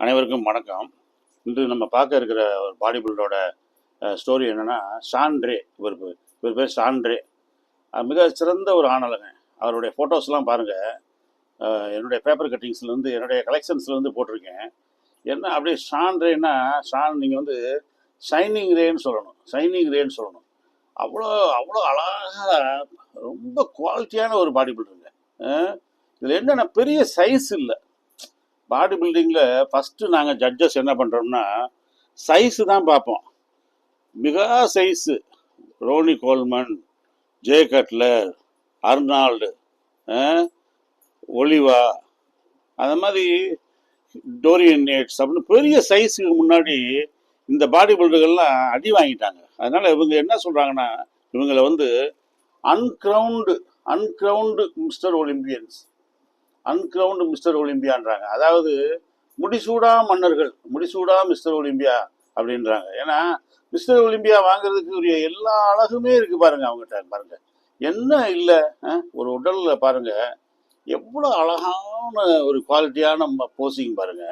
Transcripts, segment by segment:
அனைவருக்கும் வணக்கம். இன்று நம்ம பார்க்க இருக்கிற ஒரு பாடி பில்டரோட ஸ்டோரி என்னென்னா சாண்ட்ரே இவர் இவர் பேர் சாண்ட்ரே. மிக சிறந்த ஒரு ஆணலங்க அவருடைய ஃபோட்டோஸ்லாம் பாருங்கள் என்னுடைய பேப்பர் கட்டிங்ஸ்லேருந்து என்னுடைய கலெக்ஷன்ஸ்லேருந்து போட்டிருக்கேன். என்ன அப்படியே ஷான்ட்ரேன்னா ஷான் நீங்கள் வந்து ஷைனிங் ரேன்னு சொல்லணும். ஷைனிங் ரேன்னு சொல்லணும். அவ்வளோ அவ்வளோ அழகாக ரொம்ப குவாலிட்டியான ஒரு பாடி பில்டருங்க இதில் என்னென்ன பெரிய சைஸ் இல்லை. பாடி பில்டிங்கில் ஃபஸ்ட்டு நாங்கள் ஜட்ஜஸ் என்ன பண்ணுறோம்னா சைஸு தான் பார்ப்போம். மிக size Ronnie Coleman Jay Cutler Arnold Oliva அந்த மாதிரி டோரியன் நேட்ஸ் அப்படின்னு பெரிய சைஸுக்கு முன்னாடி இந்த பாடி பில்டர்கள்லாம் அடி வாங்கிட்டாங்க. அதனால் இவங்க என்ன சொல்கிறாங்கன்னா இவங்களை வந்து uncrowned uncrowned mister Olympians uncrowned mister ஒலிம்பியான்றாங்க. அதாவது முடிசூடா மன்னர்கள் முடிசூடா மிஸ்டர் ஒலிம்பியா அப்படின்றாங்க. ஏன்னா மிஸ்டர் ஒலிம்பியா வாங்குறதுக்கு உரிய எல்லா அழகுமே இருக்குது பாருங்க அவங்ககிட்ட பாருங்க. என்ன இல்லை ஒரு உடலில் பாருங்க எவ்வளோ அழகான ஒரு குவாலிட்டியான போசிங் பாருங்க.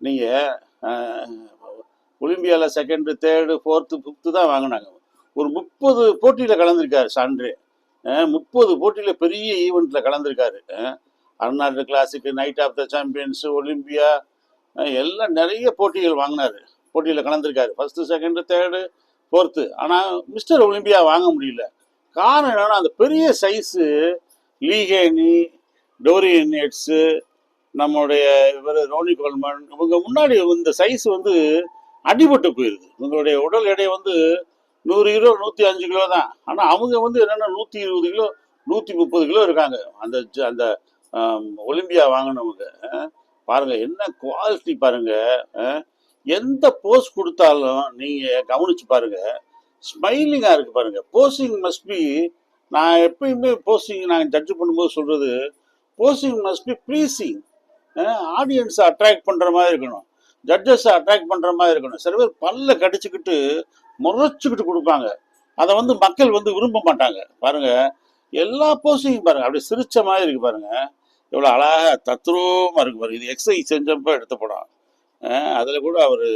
நீங்கள் ஒலிம்பியாவில் செகண்டு தேர்டு ஃபோர்த்து ஃபிஃப்த்து தான் வாங்கினாங்க. ஒரு முப்பது போட்டியில் கலந்துருக்காரு சான்றே. முப்பது போட்டியில் பெரிய ஈவெண்ட்டில் கலந்துருக்காரு. Arnold classic night of the champions Olympia எல்லாம் நிறைய போட்டிகள் வாங்கினாரு. போட்டியில் கலந்துருக்காரு. ஃபர்ஸ்ட் செகண்டு தேர்டு ஃபோர்த்து ஆனால் மிஸ்டர் ஒலிம்பியா வாங்க முடியல. காரணம் என்னன்னா அந்த பெரிய சைஸு லீகேனி டோரியன் நெட்ஸு நம்மளுடைய இவர் ரோனி கோல்மன் இவங்க முன்னாடி இந்த சைஸ் வந்து அடிபட்டு போயிருது. இவங்களுடைய உடல் எடை வந்து நூறு கிலோ நூற்றி அஞ்சு கிலோ தான். ஆனால் அவங்க வந்து என்னென்னா நூற்றி இருபது கிலோ நூற்றி முப்பது கிலோ இருக்காங்க. அந்த ஜ- அந்த ஒலிம்பியா வாங்கினவங்க பாருங்க என்ன குவாலிட்டி பாருங்க எந்த போஸ் கொடுத்தாலும் நீங்க கவனிச்சு பாருங்க ஸ்மைலிங்கா இருக்கு பாருங்க. போசிங் மஸ்ட் பி நான் எப்பயுமே போஸ்டிங் நாங்கள் ஜட்ஜ் பண்ணும்போது சொல்றது போஸ்டிங் மஸ்ட் பி ப்ளீஸிங் ஆடியன்ஸை அட்ராக்ட் பண்ற மாதிரி இருக்கணும். ஜட்ஜஸை அட்ராக்ட் பண்ற மாதிரி இருக்கணும். சில பேர் பல்ல கடிச்சுக்கிட்டு முறைச்சுக்கிட்டு கொடுப்பாங்க. அதை வந்து மக்கள் வந்து விரும்ப மாட்டாங்க. பாருங்க எல்லா போஸ்டிங்கும் பாருங்க. அப்படியே சிரிச்ச மாதிரி இருக்கு பாருங்க. எவ்வளோ அழகா தத்ரூபமா இருக்கு பாருங்க. இது எக்ஸசைஸ் செஞ்சப்ப எடுத்த படம். அதில் அதுல கூட அவர்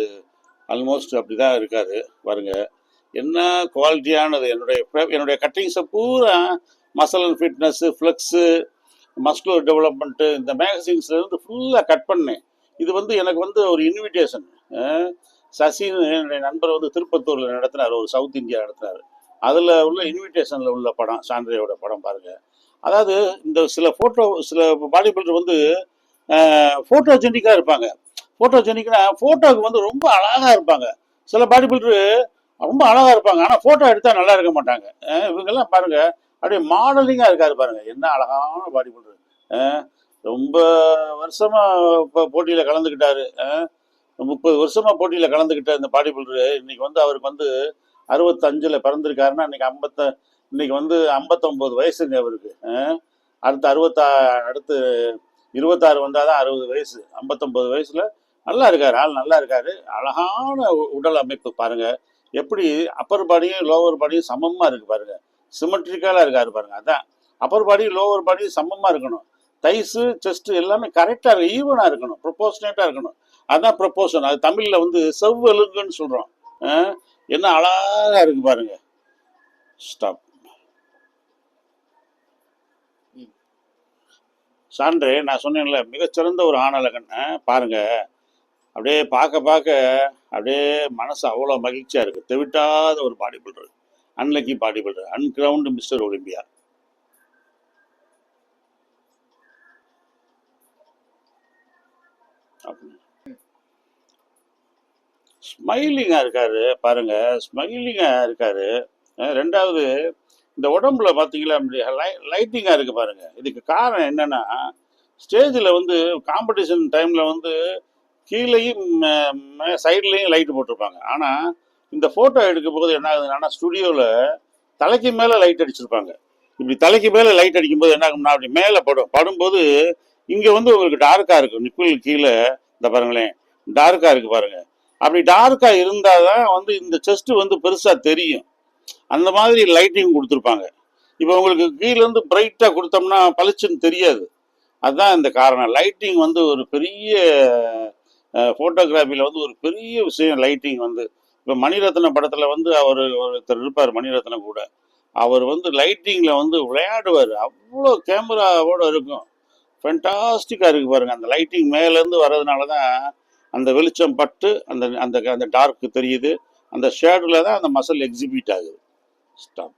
ஆல்மோஸ்ட் அப்படிதான் இருக்காரு. பாருங்க. என்ன குவாலிட்டியானது என்னுடைய என்னுடைய கட்டிங்ஸை பூரா muscle and fitness flex muscular development இந்த மேகசின்ஸ்ல இருந்து ஃபுல்லாக கட் பண்ணேன். இது வந்து எனக்கு வந்து ஒரு இன்விடேஷன் சசின்னு என்னுடைய நண்பர் வந்து திருப்பத்தூரில் நடத்தினார். ஒரு சவுத் இந்தியா நடத்தினார். அதில் உள்ள இன்விடேஷனில் உள்ள படம் சாண்ட்ரேயோட படம் பாருங்க. அதாவது இந்த சில ஃபோட்டோ சில பாடி பில்டர் வந்து ஃபோட்டோஜெனிக்காக இருப்பாங்க. ஃபோட்டோஜெனிக்னா ஃபோட்டோவுக்கு வந்து ரொம்ப அழகாக இருப்பாங்க. சில பாடி பில்டரு ரொம்ப அழகாக இருப்பாங்க. ஆனால் ஃபோட்டோ எடுத்தால் நல்லா இருக்க மாட்டாங்க. இவங்கெல்லாம் பாருங்கள் அப்படியே மாடலிங்காக இருக்காரு பாருங்கள் என்ன அழகான பாடி பில்டர் ரொம்ப வருஷமாக இப்போ போட்டியில் கலந்துக்கிட்டாரு. முப்பது வருஷமாக போட்டியில் கலந்துக்கிட்ட இந்த பாடி பில்டரு இன்னைக்கு வந்து அவருக்கு வந்து அறுபத்தஞ்சில் பிறந்திருக்காருன்னா இன்னைக்கு ஐம்பத்த இன்னைக்கு வந்து ஐம்பத்தொம்போது வயசுங்க அவருக்கு. அடுத்து அறுபத்தா அடுத்து இருபத்தாறு வந்தால் தான் அறுபது வயசு. ஐம்பத்தொம்போது வயசுல நல்லா இருக்காரு ஆள் நல்லா இருக்காரு. அழகான உடல் அமைப்பு பாருங்க. எப்படி அப்பர் பாடியும் லோவர் பாடியும் சமமா இருக்கு பாருங்க. சிமெட்ரிக்கலாக இருக்காரு பாருங்க அதான். அப்பர் பாடி லோவர் பாடி சமமா இருக்கணும். தைஸு செஸ்ட் எல்லாமே கரெக்டாக இருக்கும் ஈவனாக இருக்கணும். ப்ரொபோஷனேட்டா இருக்கணும். அதான் ப்ரொபோஷன் அது தமிழில் வந்து செவ்வெலுங்குன்னு சொல்கிறோம் என்ன அழகா இருக்கு பாருங்க. ஸ்டாப் சான்று நான் சொன்னேன்ல மிகச்சிறந்த ஒரு ஆணழகன். பாருங்க. அப்படியே பார்க்க பார்க்க அப்படியே மனசு அவ்வளோ மகிழ்ச்சியாக இருக்குது தெவிட்டாத ஒரு body builder unlucky body builder uncrowned mister Olympia ஸ்மைலிங்காக இருக்காரு பாருங்க. ஸ்மைலிங்காக இருக்காரு. ரெண்டாவது இந்த உடம்புல பார்த்தீங்களா லைட்டிங்காக இருக்கு பாருங்க. இதுக்கு காரணம் என்னன்னா ஸ்டேஜில் வந்து காம்படிஷன் டைம்ல வந்து கீழேயும் சைட்லேயும் லைட்டு போட்டிருப்பாங்க. ஆனால் இந்த ஃபோட்டோ எடுக்கும் போது என்ன ஆகுதுன்னா ஸ்டுடியோவில் தலைக்கு மேலே லைட் அடிச்சிருப்பாங்க. இப்படி தலைக்கு மேலே லைட் அடிக்கும்போது என்ன ஆகும்னா அப்படி மேலே படும். படும்போது இங்கே வந்து உங்களுக்கு டார்க்காக இருக்கும். நிப்பிள் கீழே இந்த பாருங்களேன் டார்க்காக இருக்குது பாருங்கள் அப்படி டார்க்காக இருந்தால் தான் வந்து இந்த செஸ்ட்டு வந்து பெருசாக தெரியும். அந்த மாதிரி லைட்டிங் கொடுத்துருப்பாங்க. இப்போ உங்களுக்கு கீழேருந்து பிரைட்டாக கொடுத்தோம்னா பளிச்சுன்னு தெரியாது. அதுதான் இந்த காரணம். லைட்டிங் வந்து ஒரு பெரிய ஃபோட்டோகிராஃபியில் வந்து ஒரு பெரிய விஷயம் லைட்டிங் வந்து. இப்போ மணிரத்ன படத்தில் வந்து அவர் ஒருத்தர் இருப்பார் மணிரத்னம் கூட. அவர் வந்து லைட்டிங்கில் வந்து விளையாடுவார். அவ்வளோ கேமராவோட இருக்கும். ஃபென்டாஸ்டிக்காக இருக்குது பாருங்க. அந்த லைட்டிங் மேலேருந்து வர்றதுனால தான் அந்த வெளிச்சம் பட்டு அந்த அந்த அந்த டார்க் தெரியுது. அந்த ஷேடில் தான் அந்த மசில் எக்ஸிபிட் ஆகுது. ஸ்டாப்